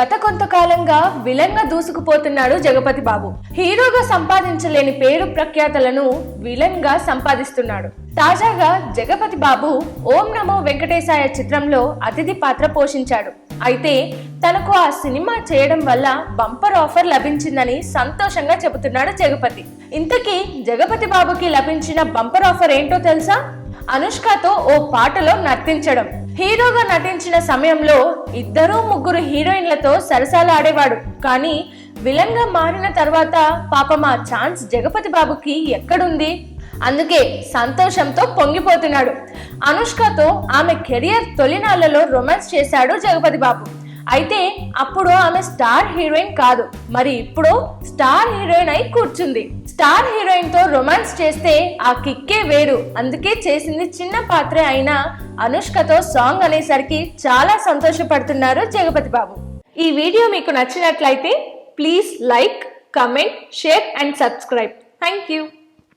గత కొంతకాలంగా విలన్గా దూసుకుపోతున్నాడు జగపతి బాబు. హీరోగా సంపాదించలేని పేరు ప్రఖ్యాతలను విలన్గా సంపాదిస్తున్నాడు. తాజాగా జగపతి బాబు ఓం నమో వెంకటేశాయ చిత్రంలో అతిథి పాత్ర పోషించాడు. అయితే తనకు ఆ సినిమా చేయడం వల్ల బంపర్ ఆఫర్ లభించిందని సంతోషంగా చెబుతున్నాడు జగపతి. ఇంతకీ జగపతి బాబుకి లభించిన బంపర్ ఆఫర్ ఏంటో తెలుసా? అనుష్కతో ఓ పాటలో నర్తించడం. హీరోగా నటించిన సమయంలో ఇద్దరు ముగ్గురు హీరోయిన్లతో సరసాలు ఆడేవాడు. కానీ విలన్గా మారిన తర్వాత పాపం ఆ ఛాన్స్ జగపతి బాబుకి ఎక్కడుంది? అందుకే సంతోషంతో పొంగిపోతున్నాడు. అనుష్కతో ఆమె కెరియర్ తొలినాళ్ళలో రొమాన్స్ చేశాడు జగపతి బాబు. అయితే అప్పుడు ఆమె స్టార్ హీరోయిన్ కాదు. మరి ఇప్పుడు స్టార్ హీరోయిన్ అయి కూర్చుంది. స్టార్ హీరోయిన్తో రొమాన్స్ చేస్తే ఆ కిక్కే వేరు. అందుకే చేసింది చిన్న పాత్రే అయినా అనుష్కతో సాంగ్ అనేసరికి చాలా సంతోషపడుతున్నారు జగపతి బాబు. ఈ వీడియో మీకు నచ్చినట్లయితే please like comment share and subscribe. Thank you